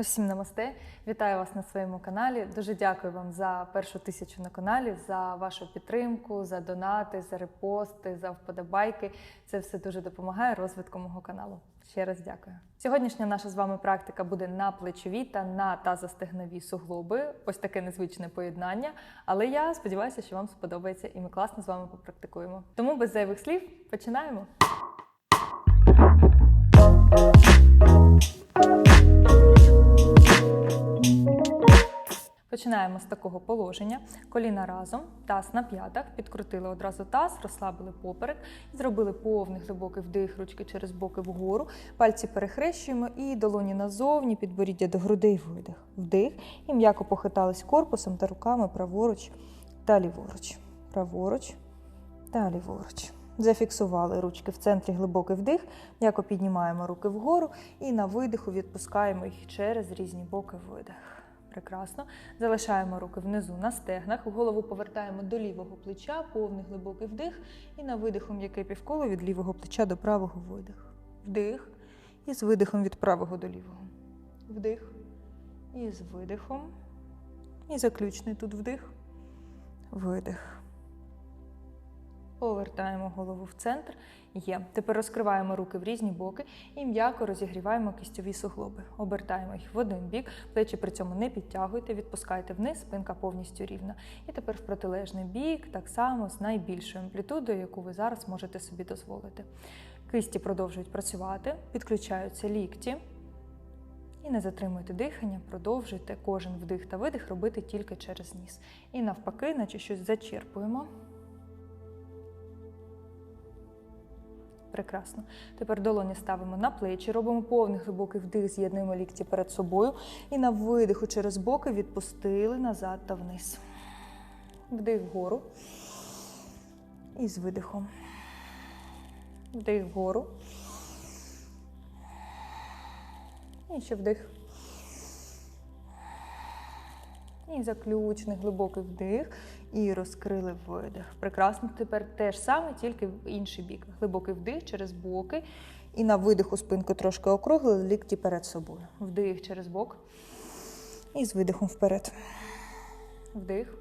Усім намасте! Вітаю вас на своєму каналі. Дуже дякую вам за першу тисячу на каналі, за вашу підтримку, за донати, за репости, за вподобайки. Це все дуже допомагає розвитку мого каналу. Ще раз дякую. Сьогоднішня наша з вами практика буде на плечові та на тазостегнові суглоби. Ось таке незвичне поєднання. Але я сподіваюся, що вам сподобається і ми класно з вами попрактикуємо. Тому без зайвих слів починаємо. Починаємо з такого положення. Коліна разом, таз на п'ятах, підкрутили одразу таз, розслабили поперек, зробили повний глибокий вдих, ручки через боки вгору, пальці перехрещуємо і долоні назовні, підборіддя до грудей, видих. Вдих. І м'яко похитались корпусом та руками праворуч та ліворуч. Праворуч та ліворуч. Зафіксували ручки в центрі глибокий вдих, м'яко піднімаємо руки вгору і на видиху відпускаємо їх через різні боки видих. Прекрасно. Залишаємо руки внизу на стегнах, голову повертаємо до лівого плеча, повний глибокий вдих. І на видиху м'яке півколо від лівого плеча до правого видих. Вдих. І з видихом від правого до лівого. Вдих. І з видихом. І заключний тут вдих. Видих. Повертаємо голову в центр. Є. Тепер розкриваємо руки в різні боки і м'яко розігріваємо кістьові суглоби. Обертаємо їх в один бік, плечі при цьому не підтягуйте, відпускайте вниз, спинка повністю рівна. І тепер в протилежний бік, так само з найбільшою амплітудою, яку ви зараз можете собі дозволити. Кисті продовжують працювати, підключаються лікті. І не затримуйте дихання, продовжуйте кожен вдих та видих робити тільки через ніс. І навпаки, наче щось зачерпуємо. Прекрасно. Тепер долоні ставимо на плечі, робимо повний глибокий вдих, з'єднуємо лікті перед собою. І на видиху через боки відпустили назад та вниз. Вдих вгору. І з видихом. Вдих вгору. І ще вдих. І заключний глибокий вдих. І розкрили видих. Прекрасно. Тепер те ж саме, тільки в інший бік. Глибокий вдих через боки. І на видиху спинку трошки округлили, лікті перед собою. Вдих через бок. І з видихом вперед. Вдих.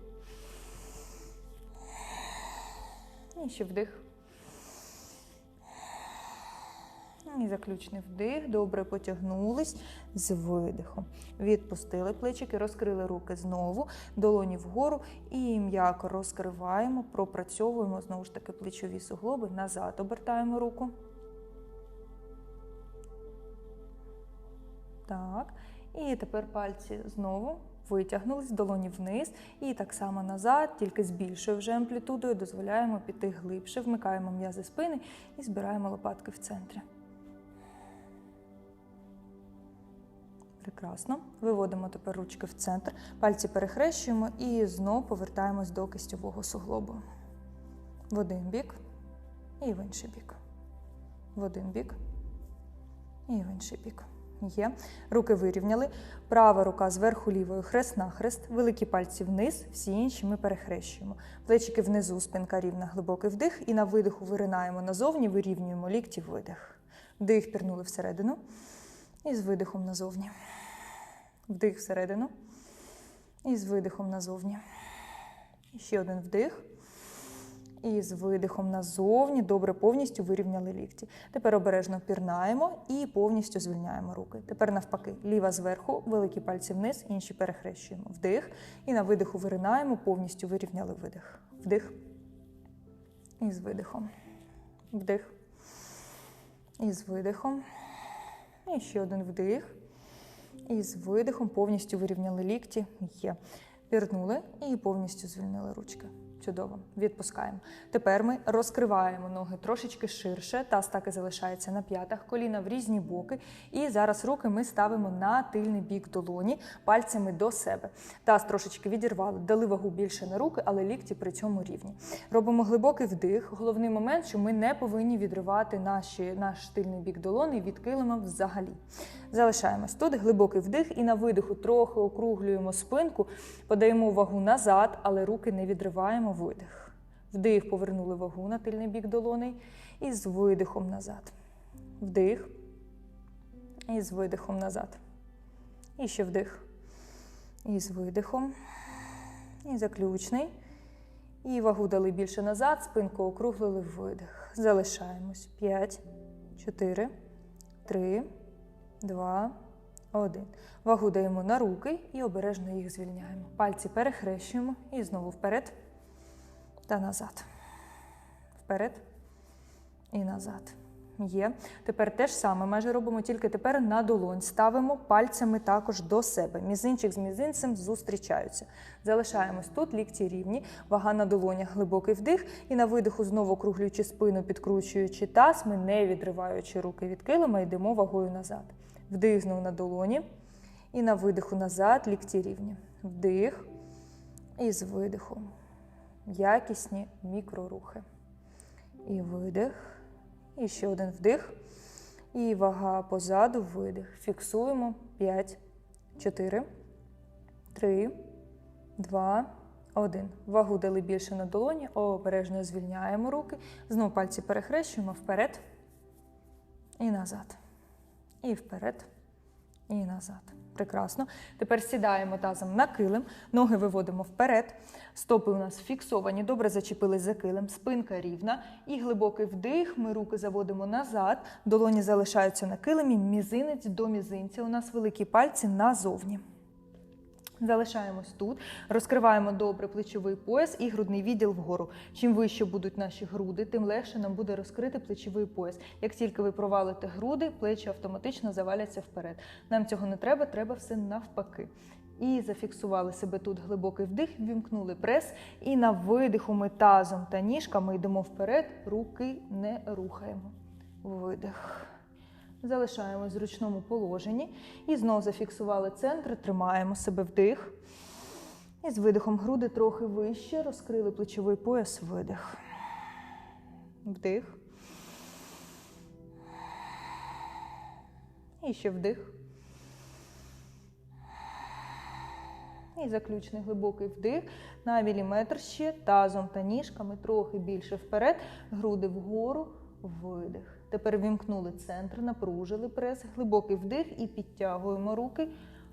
І ще вдих. І заключний вдих. Добре потягнулись з видихом. Відпустили плечики, розкрили руки знову, долоні вгору і м'яко розкриваємо, пропрацьовуємо знову ж таки плечові суглоби. Назад обертаємо руку. Так. І тепер пальці знову витягнулись, долоні вниз. І так само назад, тільки з більшою вже амплітудою, дозволяємо піти глибше, вмикаємо м'язи спини і збираємо лопатки в центрі. Прекрасно. Виводимо тепер ручки в центр, пальці перехрещуємо і знову повертаємось до кистьового суглобу. В один бік і в інший бік. В один бік і в інший бік. Є. Руки вирівняли. Права рука зверху лівою, хрест на хрест, великі пальці вниз, всі інші ми перехрещуємо. Плечики внизу, спинка рівна, глибокий вдих. І на видиху виринаємо назовні, вирівнюємо лікті, видих. Вдих, пірнули всередину. І з видихом назовні. Вдих всередину. І з видихом назовні. Ще один вдих. І з видихом назовні. Добре, повністю вирівняли лікті. Тепер обережно пірнаємо і повністю звільняємо руки. Тепер навпаки, ліва зверху, великі пальці вниз, інші перехрещуємо. Вдих. І на видиху виринаємо, повністю вирівняли видих. Вдих. І з видихом. Вдих. І з видихом. І ще один вдих. І з видихом повністю вирівняли лікті. Є. Пірнули і повністю звільнили ручки. Чудово. Відпускаємо. Тепер ми розкриваємо ноги трошечки ширше. Таз так і залишається на п'ятах, коліна в різні боки. І зараз руки ми ставимо на тильний бік долоні, пальцями до себе. Таз трошечки відірвали, дали вагу більше на руки, але лікті при цьому рівні. Робимо глибокий вдих. Головний момент, що ми не повинні відривати наші, наш тильний бік долони від килима взагалі. Залишаємось тут, глибокий вдих, і на видиху трохи округлюємо спинку, подаємо вагу назад, але руки не відриваємо. Видих. Вдих, повернули вагу на тильний бік долоней. І з видихом назад. Вдих. І з видихом назад. І ще вдих. І з видихом. І заключний. І вагу дали більше назад, спинку округлили видих. Залишаємось. 5, 4, 3, 2, 1. Вагу даємо на руки і обережно їх звільняємо. Пальці перехрещуємо і знову вперед та назад. Вперед і назад. Є. Тепер те ж саме майже робимо, тільки тепер на долонь. Ставимо пальцями також до себе. Мізинчик з мізинцем зустрічаються. Залишаємось тут, лікті рівні, вага на долонях, глибокий вдих. І на видиху, знову округлюючи спину, підкручуючи таз, ми не відриваючи руки від килима, йдемо вагою назад. Вдих знову на долоні. І на видиху назад, лікті рівні. Вдих. І з видихом. Якісні мікрорухи. І видих. І ще один вдих. І вага позаду, видих. Фіксуємо 5, 4, 3, 2, 1. Вагу дали більше на долоні, обережно звільняємо руки. Знову пальці перехрещуємо вперед і назад. І вперед, і назад. Прекрасно. Тепер сідаємо тазом на килим, ноги виводимо вперед. Стопи у нас фіксовані, добре зачепились за килим, спинка рівна. І глибокий вдих. Ми руки заводимо назад, долоні залишаються на килимі, мізинець до мізинця. У нас великі пальці назовні. Залишаємось тут, розкриваємо добре плечовий пояс і грудний відділ вгору. Чим вище будуть наші груди, тим легше нам буде розкрити плечовий пояс. Як тільки ви провалите груди, плечі автоматично заваляться вперед. Нам цього не треба, треба все навпаки. І зафіксували себе тут глибокий вдих, вімкнули прес. І на видиху ми тазом та ніжками йдемо вперед, руки не рухаємо. Видих. Залишаємось в зручному положенні. І знову зафіксували центр, тримаємо себе вдих. І з видихом груди трохи вище. Розкрили плечовий пояс, видих. Вдих. І ще вдих. І заключний глибокий вдих. На міліметр ще тазом та ніжками трохи більше вперед. Груди вгору, видих. Тепер вімкнули центр, напружили прес, глибокий вдих і підтягуємо руки,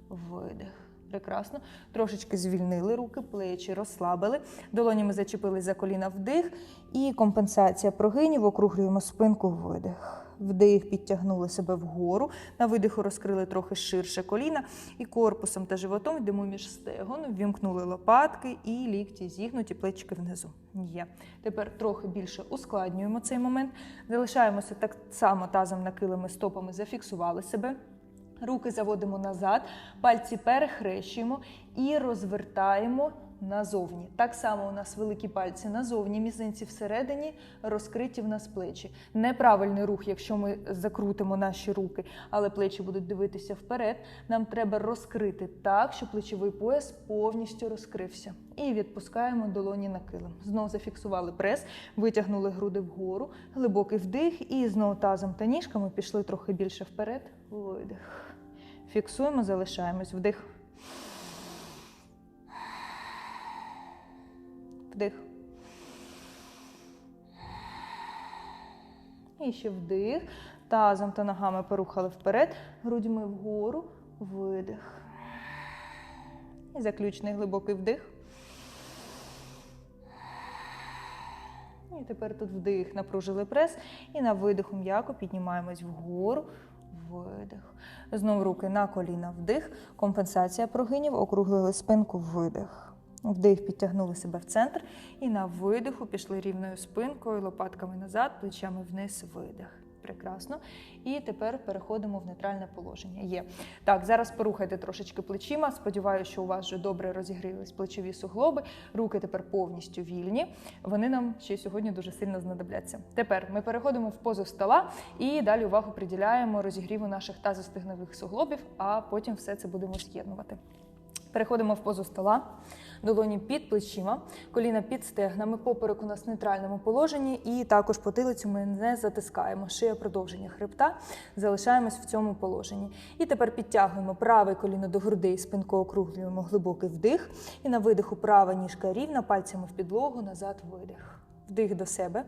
видих. Прекрасно. Трошечки звільнили руки, плечі розслабили. Долонями зачепили за коліна вдих. І компенсація прогинів, округлюємо спинку, видих. Вдих, підтягнули себе вгору. На видиху розкрили трохи ширше коліна. І корпусом та животом йдемо між стегон, ввімкнули лопатки і лікті зігнуті, плечики внизу. Є. Тепер трохи більше ускладнюємо цей момент. Залишаємося так само тазом накилими стопами, зафіксували себе. Руки заводимо назад, пальці перехрещуємо і розвертаємо назовні. Так само у нас великі пальці назовні, мізинці всередині, розкриті в нас плечі. Неправильний рух, якщо ми закрутимо наші руки, але плечі будуть дивитися вперед. Нам треба розкрити так, щоб плечовий пояс повністю розкрився. І відпускаємо долоні на килим. Знову зафіксували прес, витягнули груди вгору, глибокий вдих, і знову тазом та ніжками пішли трохи більше вперед. Видих. Фіксуємо, залишаємось. Вдих. Вдих. І ще вдих. Тазом та ногами порухали вперед. Грудьми вгору. Видих. І заключний глибокий вдих. І тепер тут вдих, напружили прес. І на видиху м'яко піднімаємось вгору. Видих. Знову руки на коліна вдих. Компенсація прогинів, округлили спинку, видих. Вдих, підтягнули себе в центр. І на видиху пішли рівною спинкою, лопатками назад, плечами вниз, видих. Прекрасно. І тепер переходимо в нейтральне положення. Є. Так, зараз порухайте трошечки плечима. Сподіваюся, що у вас вже добре розігрілись плечові суглоби. Руки тепер повністю вільні. Вони нам ще сьогодні дуже сильно знадобляться. Тепер ми переходимо в позу стола і далі увагу приділяємо розігріву наших тазостигнових суглобів, а потім все це будемо з'єднувати. Переходимо в позу стола, долоні під плечима, коліна під стегнами, поперек у нас в нейтральному положенні, і також потилицю ми не затискаємо. Шия продовження хребта, залишаємось в цьому положенні. І тепер підтягуємо праве коліно до грудей, спинку округлюємо глибокий вдих. І на видиху права ніжка рівна, пальцями в підлогу, назад видих. Вдих до себе.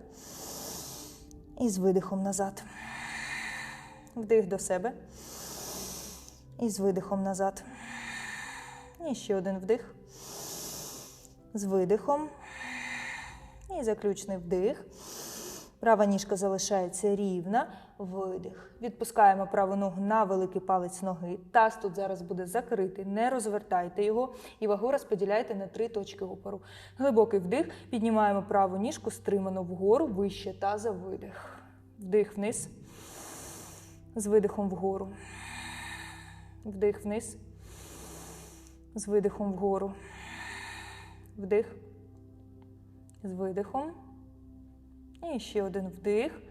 І з видихом назад. Вдих до себе. І з видихом назад. І ще один вдих. З видихом. І заключний вдих. Права ніжка залишається рівна. Видих. Відпускаємо праву ногу на великий палець ноги. Таз тут зараз буде закритий. Не розвертайте його і вагу розподіляйте на три точки опору. Глибокий вдих. Піднімаємо праву ніжку стримано вгору, вище таза видих. Вдих вниз. З видихом вгору. Вдих вниз. З видихом вгору. Вдих. З видихом. І ще один вдих.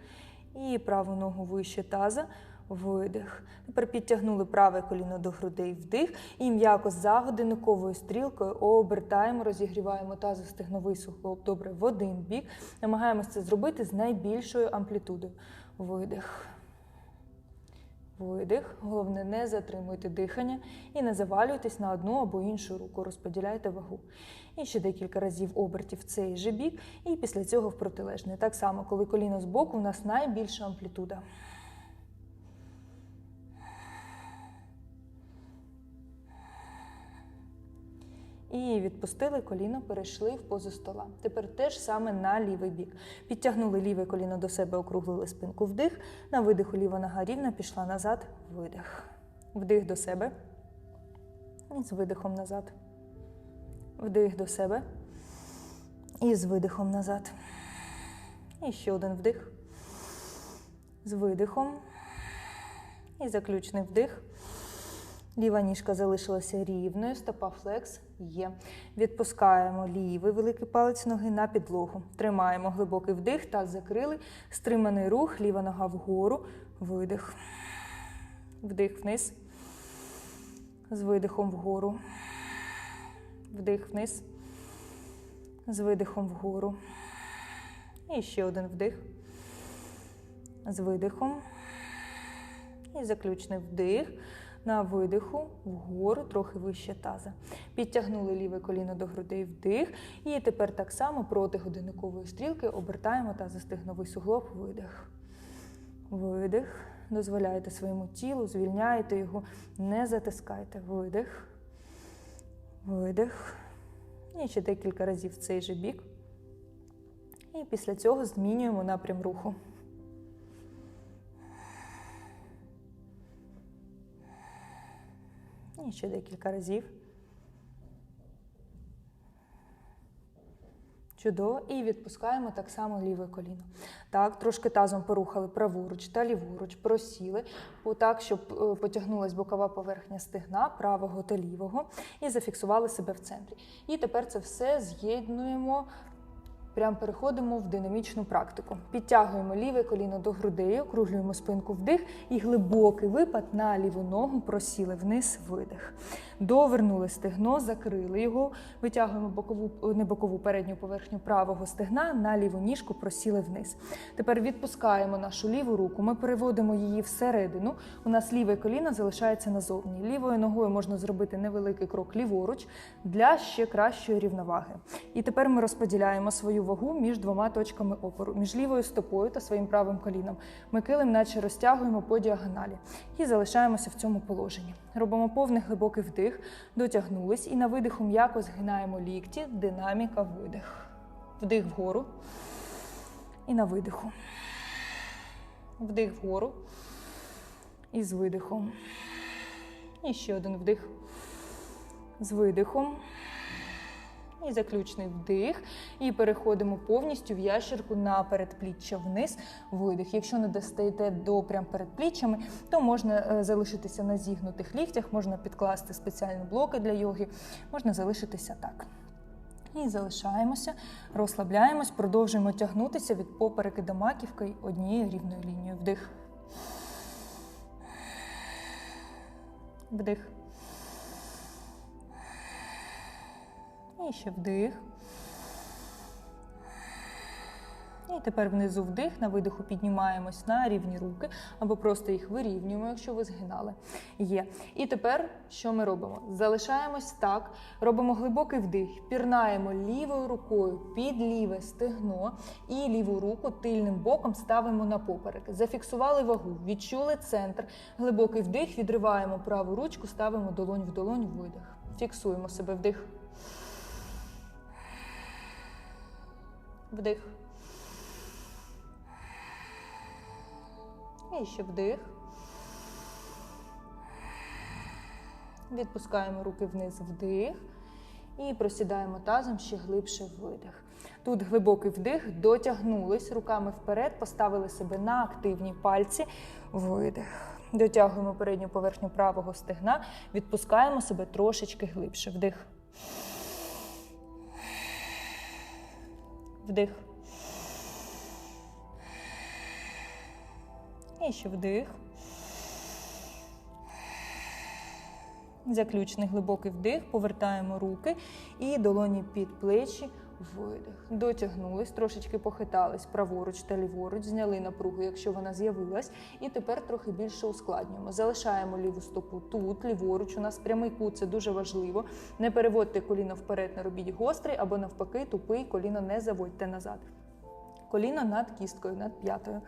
І праву ногу вище таза. Видих. Тепер підтягнули праве коліно до грудей вдих. І м'яко за годинниковою стрілкою обертаємо, розігріваємо тазостегновий суглоб. Добре, в один бік. Намагаємося це зробити з найбільшою амплітудою. Видих. Видих. Головне, не затримуйте дихання і не завалюйтесь на одну або іншу руку. Розподіляйте вагу. І ще декілька разів обертів в цей же бік, і після цього в протилежний. Так само, коли коліно збоку, у нас найбільша амплітуда. І відпустили коліно, перейшли в позу стола. Тепер теж саме на лівий бік. Підтягнули ліве коліно до себе, округлили спинку вдих. На видиху ліва нога рівна, пішла назад, видих. Вдих до себе. І з видихом назад. Вдих до себе. І з видихом назад. І ще один вдих. З видихом. І заключний вдих. Ліва ніжка залишилася рівною, стопа флекс є. Відпускаємо лівий великий палець ноги на підлогу. Тримаємо глибокий вдих, таз закрили. Стриманий рух, ліва нога вгору, видих. Вдих вниз. З видихом вгору. Вдих вниз. З видихом вгору. І ще один вдих. З видихом. І заключний вдих. На видиху вгору, трохи вище таза. Підтягнули ліве коліно до грудей вдих. І тепер так само проти годинникової стрілки обертаємо тазостигновий суглоб, видих. Видих. Дозволяєте своєму тілу, звільняєте його, не затискайте. Видих. Видих. І ще декілька разів в цей же бік. І після цього змінюємо напрям руху. І ще декілька разів. Чудово. І відпускаємо так само ліве коліно. Так, трошки тазом порухали праворуч та ліворуч, просіли, так, щоб е, потягнулась бокова поверхня стегна правого та лівого, і зафіксували себе в центрі. І тепер це все з'єднуємо Прямо переходимо в динамічну практику. Підтягуємо ліве коліно до грудей, округлюємо спинку вдих і глибокий випад на ліву ногу просіли вниз, видих. Довернули стегно, закрили його, витягуємо бокову, не бокову передню поверхню правого стегна на ліву ніжку, просіли вниз. Тепер відпускаємо нашу ліву руку, ми переводимо її всередину. У нас ліве коліно залишається назовні. Лівою ногою можна зробити невеликий крок ліворуч для ще кращої рівноваги. І тепер ми розподіляємо свою вагу між двома точками опору, між лівою стопою та своїм правим коліном. Ми килим, наче розтягуємо по діагоналі і залишаємося в цьому положенні. Робимо повний глибокий вдих, дотягнулись і на видиху м'яко згинаємо лікті, динаміка, видих. Вдих вгору. І на видиху. Вдих вгору. І з видихом. І ще один вдих. З видихом. І заключний вдих. І переходимо повністю в ящерку на передпліччя вниз, видих. Якщо не достаєте до прям передпліччями, то можна е, залишитися на зігнутих ліктях, можна підкласти спеціальні блоки для йоги, можна залишитися так. І залишаємося, розслабляємось, продовжуємо тягнутися від попереки до маківки однією рівною лінією. Вдих. Вдих. І ще вдих. І тепер внизу вдих, на видиху піднімаємось на рівні руки, або просто їх вирівнюємо, якщо ви згинали. Є. І тепер що ми робимо? Залишаємось так, робимо глибокий вдих, пірнаємо лівою рукою під ліве стегно і ліву руку тильним боком ставимо на поперек. Зафіксували вагу, відчули центр. Глибокий вдих, відриваємо праву ручку, ставимо долонь в долонь, видих. Фіксуємо себе вдих. Вдих. І ще вдих. Відпускаємо руки вниз вдих. І просідаємо тазом ще глибше видих. Тут глибокий вдих, дотягнулись руками вперед, поставили себе на активні пальці. Видих. Дотягуємо передню поверхню правого стегна, відпускаємо себе трошечки глибше. Вдих. Вдих. І ще вдих. Заключний глибокий вдих, повертаємо руки і долоні під плечі, видих. Дотягнулись, трошечки похитались праворуч та ліворуч, зняли напругу, якщо вона з'явилась. І тепер трохи більше ускладнюємо. Залишаємо ліву стопу тут, ліворуч. У нас прямий кут, це дуже важливо. Не переводьте коліно вперед, не робіть гострий або навпаки, тупий коліно не заводьте назад. Коліно над кісткою, над п'ятою.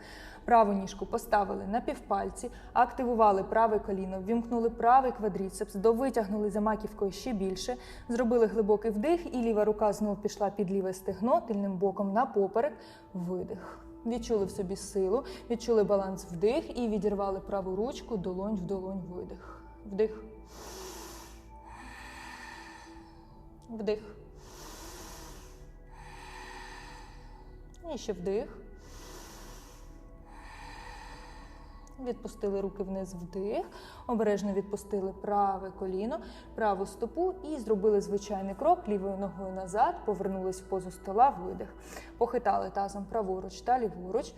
Праву ніжку поставили на півпальці, активували праве коліно, ввімкнули правий квадріцепс, довитягнули за маківкою ще більше, зробили глибокий вдих, і ліва рука знову пішла під ліве стегно, тильним боком на поперек, видих. Відчули в собі силу, відчули баланс вдих і відірвали праву ручку, долонь в долонь, видих. Вдих. Вдих. І ще вдих. Відпустили руки вниз вдих, обережно відпустили праве коліно, праву стопу і зробили звичайний крок лівою ногою назад, повернулись в позу стола, видих. Похитали тазом праворуч та ліворуч.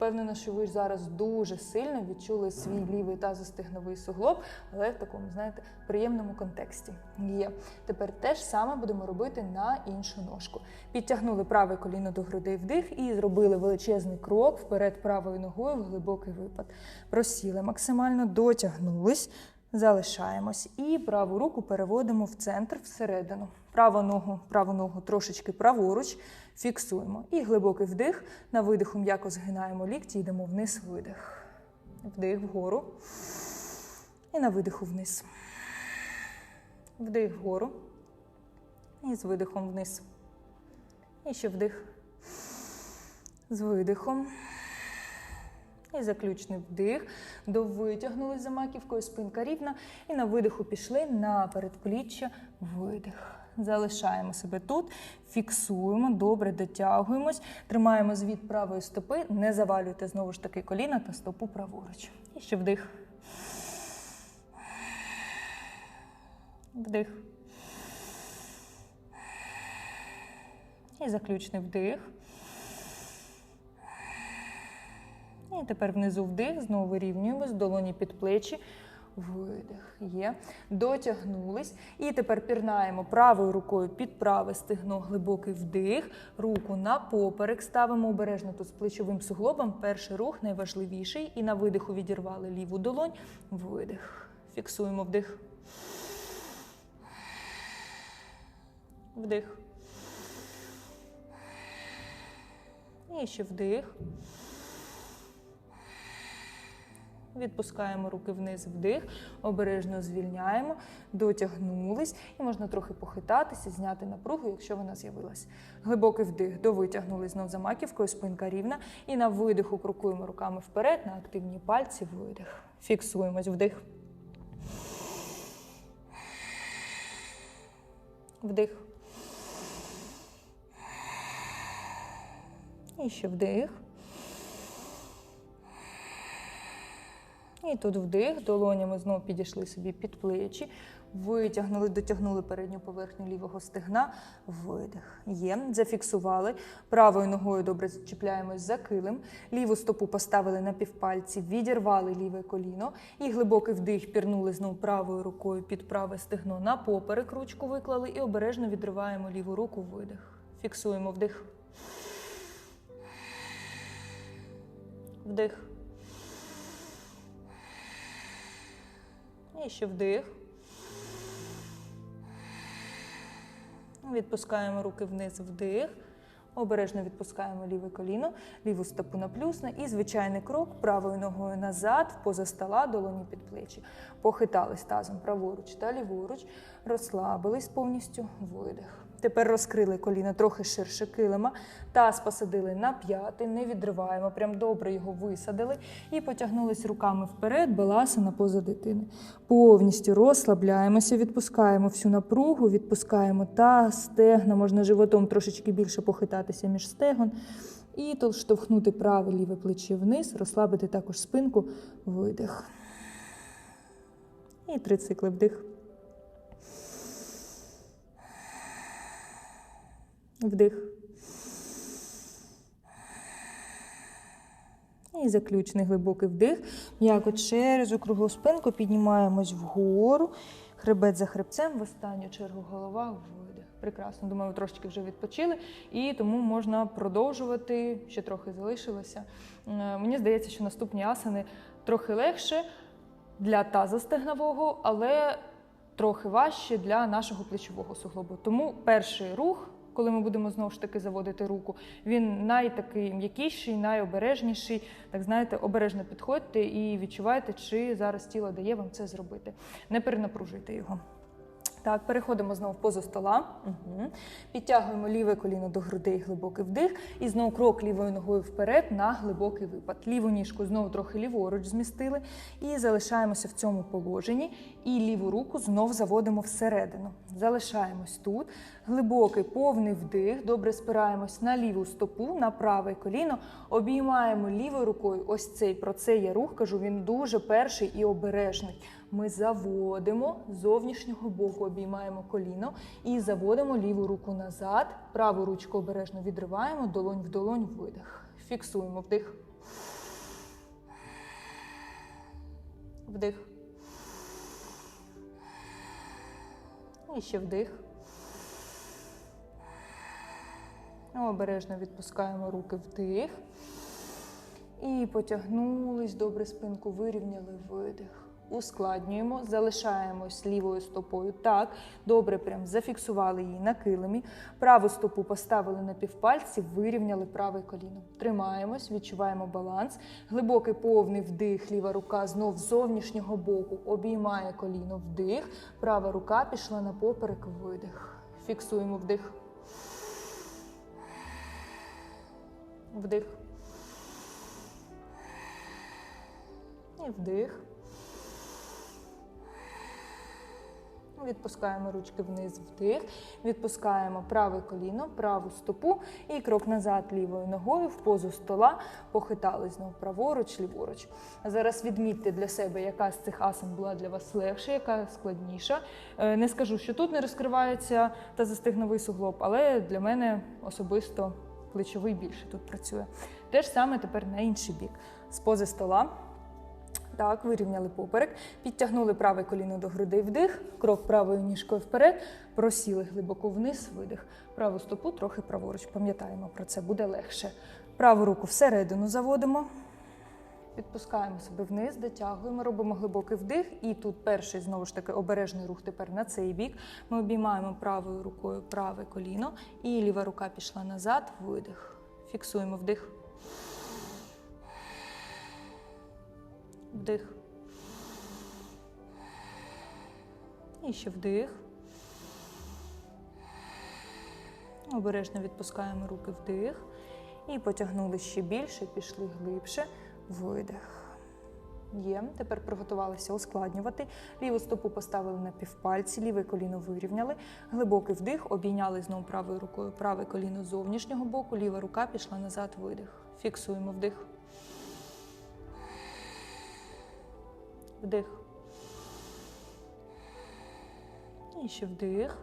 Впевнена, що ви ж зараз дуже сильно відчули свій лівий тазостигновий суглоб, але в такому, знаєте, приємному контексті. Є. Тепер те ж саме будемо робити на іншу ножку. Підтягнули праве коліно до грудей вдих і зробили величезний крок вперед правою ногою в глибокий випад. Просіли максимально, дотягнулись. Залишаємось і праву руку переводимо в центр всередину. Праву ногу, праву ногу трошечки праворуч, фіксуємо. І глибокий вдих. На видиху м'яко згинаємо лікті, йдемо вниз, видих. Вдих вгору. І на видиху вниз. Вдих вгору. І з видихом вниз. І ще вдих. З видихом. І заключний вдих. Довитягнули за маківкою, спинка рівна. І на видиху пішли на передпліччя, видих. Залишаємо себе тут, фіксуємо, добре дотягуємось, тримаємо звід правої стопи, не завалюйте знову ж таки коліна та стопу праворуч. І ще вдих. Вдих. І заключний вдих. І тепер внизу вдих, знову вирівнюємось, долоні під плечі. Видих. Є. Дотягнулись. І тепер пірнаємо правою рукою під праве стегно, глибокий вдих, руку на поперек. Ставимо обережно тут з плечовим суглобом. Перший рух найважливіший. І на видиху відірвали ліву долонь. Видих. Фіксуємо вдих. Вдих. І ще вдих. Відпускаємо руки вниз вдих, обережно звільняємо, дотягнулись і можна трохи похитатися, зняти напругу, якщо вона з'явилась. Глибокий вдих, довитягнули знов за маківкою, спинка рівна. І на видиху крокуємо руками вперед, на активні пальці, видих. Фіксуємось вдих. Вдих. І ще вдих. І тут вдих, долонями знову підійшли собі під плечі, витягнули, дотягнули передню поверхню лівого стегна, видих. Є, зафіксували. Правою ногою добре чіпляємось за килим. Ліву стопу поставили на півпальці, відірвали ліве коліно. І глибокий вдих, пірнули знову правою рукою під праве стегно на поперек, ручку виклали і обережно відриваємо ліву руку, видих. Фіксуємо вдих. Вдих. І ще вдих. Відпускаємо руки вниз, вдих. Обережно відпускаємо ліве коліно, ліву стопу на плюсне і звичайний крок правою ногою назад, поза стола, долоні під плечі. Похитались тазом праворуч та ліворуч, розслабились повністю, видих. Тепер розкрили коліна трохи ширше килима, таз посадили на п'яти, не відриваємо, прям добре його висадили і потягнулись руками вперед, баласана поза дитини. Повністю розслабляємося, відпускаємо всю напругу, відпускаємо таз, стегна, можна животом трошечки більше похитатися між стегон. І то штовхнути праве ліве плече вниз, розслабити також спинку, видих. І три цикли вдих. Вдих. І заключний глибокий вдих. М'яко через округлу спинку піднімаємось вгору. Хребет за хребцем, в останню чергу голова видих. Прекрасно. Думаю, трошечки вже відпочили, і тому можна продовжувати. Ще трохи залишилося. Е, Мені здається, що наступні асани трохи легше для таза стегнового, але трохи важче для нашого плечового суглобу. Тому перший рух, коли ми будемо знову ж таки заводити руку, він найтакий м'якіший, найобережніший. Так знаєте, обережно підходьте і відчувайте, чи зараз тіло дає вам це зробити. Не перенапружуйте його. Так, переходимо знову в позу стола. Угу. Підтягуємо ліве коліно до грудей, глибокий вдих. І знову крок лівою ногою вперед на глибокий випад. Ліву ніжку знову трохи ліворуч змістили. І залишаємося в цьому положенні. І ліву руку знов заводимо всередину. Залишаємось тут. Глибокий повний вдих. Добре спираємось на ліву стопу, на праве коліно. Обіймаємо лівою рукою. Ось цей про це я рух кажу. Він дуже перший і обережний. Ми заводимо з зовнішнього боку, обіймаємо коліно і заводимо ліву руку назад. Праву ручку обережно відриваємо, долонь в долонь, видих. Фіксуємо вдих. Вдих. І ще вдих. Обережно відпускаємо руки вдих. І потягнулись, добре спинку вирівняли, видих. Ускладнюємо, залишаємось лівою стопою. Так, добре, прям зафіксували її на килимі. Праву стопу поставили на півпальці, вирівняли праве коліно. Тримаємось, відчуваємо баланс. Глибокий повний вдих, ліва рука знов з зовнішнього боку обіймає коліно, вдих. Права рука пішла на поперек, видих. Фіксуємо вдих. Вдих. І вдих. Відпускаємо ручки вниз, вдих, відпускаємо праве коліно, праву стопу і крок назад лівою ногою в позу стола, похитали знову праворуч, ліворуч. Зараз відмітьте для себе, яка з цих асан була для вас легша, яка складніша. Е, Не скажу, що тут не розкривається та застигновий суглоб, але для мене особисто плечовий більше тут працює. Те ж саме тепер на інший бік. З пози стола. Так, вирівняли поперек, підтягнули праве коліно до грудей вдих, крок правою ніжкою вперед, просіли глибоко вниз, видих. Праву стопу трохи праворуч. Пам'ятаємо про це, буде легше. Праву руку всередину заводимо. Підпускаємо себе вниз, дотягуємо, робимо глибокий вдих. І тут перший, знову ж таки, обережний рух тепер на цей бік. Ми обіймаємо правою рукою праве коліно, і ліва рука пішла назад, видих. Фіксуємо вдих. Вдих. І ще вдих. Обережно відпускаємо руки вдих. І потягнули ще більше, пішли глибше. Видих. Є. Тепер приготувалися ускладнювати. Ліву стопу поставили на півпальці, ліве коліно вирівняли. Глибокий вдих, обійняли знову правою рукою праве коліно зовнішнього боку, ліва рука пішла назад, видих. Фіксуємо вдих. Вдих. І ще вдих.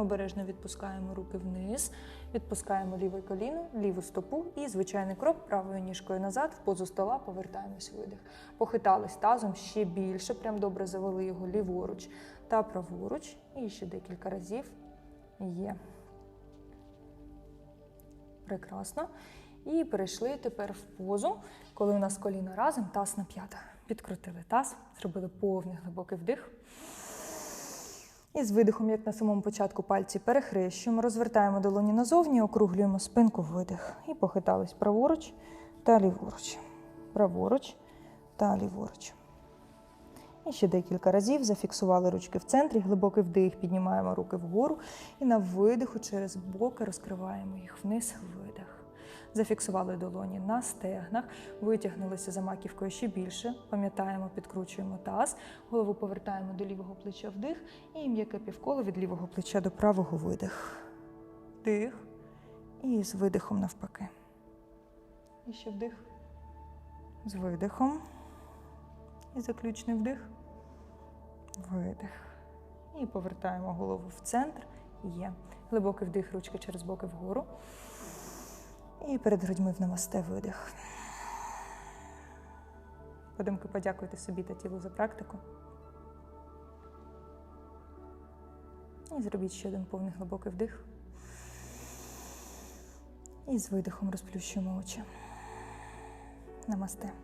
Обережно відпускаємо руки вниз, відпускаємо ліве коліно, ліву стопу і звичайний крок правою ніжкою назад, в позу стола повертаємось видих. Похитались тазом ще більше, прям добре завели його ліворуч та праворуч. І ще декілька разів є. Прекрасно. І перейшли тепер в позу, коли у нас коліна разом, таз на п'ята. Підкрутили таз, зробили повний глибокий вдих. І з видихом, як на самому початку, пальці перехрещуємо, розвертаємо долоні назовні, округлюємо спинку видих. І похитались праворуч та ліворуч. Праворуч та ліворуч. І ще декілька разів зафіксували ручки в центрі, глибокий вдих, піднімаємо руки вгору і на видиху через боки розкриваємо їх вниз, видих. Зафіксували долоні на стегнах, витягнулися за маківкою ще більше. Пам'ятаємо, підкручуємо таз, голову повертаємо до лівого плеча вдих і м'яке півколо від лівого плеча до правого видих. Вдих. І з видихом навпаки. І ще вдих. З видихом. І заключний вдих. Видих. І повертаємо голову в центр. Є. Глибокий вдих, ручки через боки вгору. І перед грудьми в намасте видих. Подумки подякуйте собі та тілу за практику. І зробіть ще один повний глибокий вдих. І з видихом розплющуємо очі. Намасте.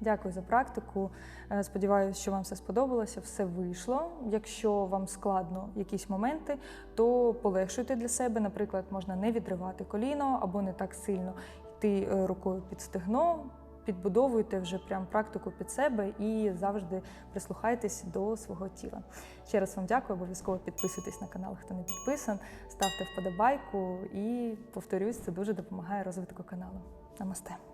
Дякую за практику. Е, Сподіваюся, що вам все сподобалося, все вийшло. Якщо вам складно якісь моменти, то полегшуйте для себе. Наприклад, можна не відривати коліно або не так сильно йти е, рукою під стегно. Підбудовуйте вже прям практику під себе і завжди прислухайтесь до свого тіла. Ще раз вам дякую, обов'язково підписуйтесь на канал, хто не підписан, ставте вподобайку і повторюсь, це дуже допомагає розвитку каналу. Намасте.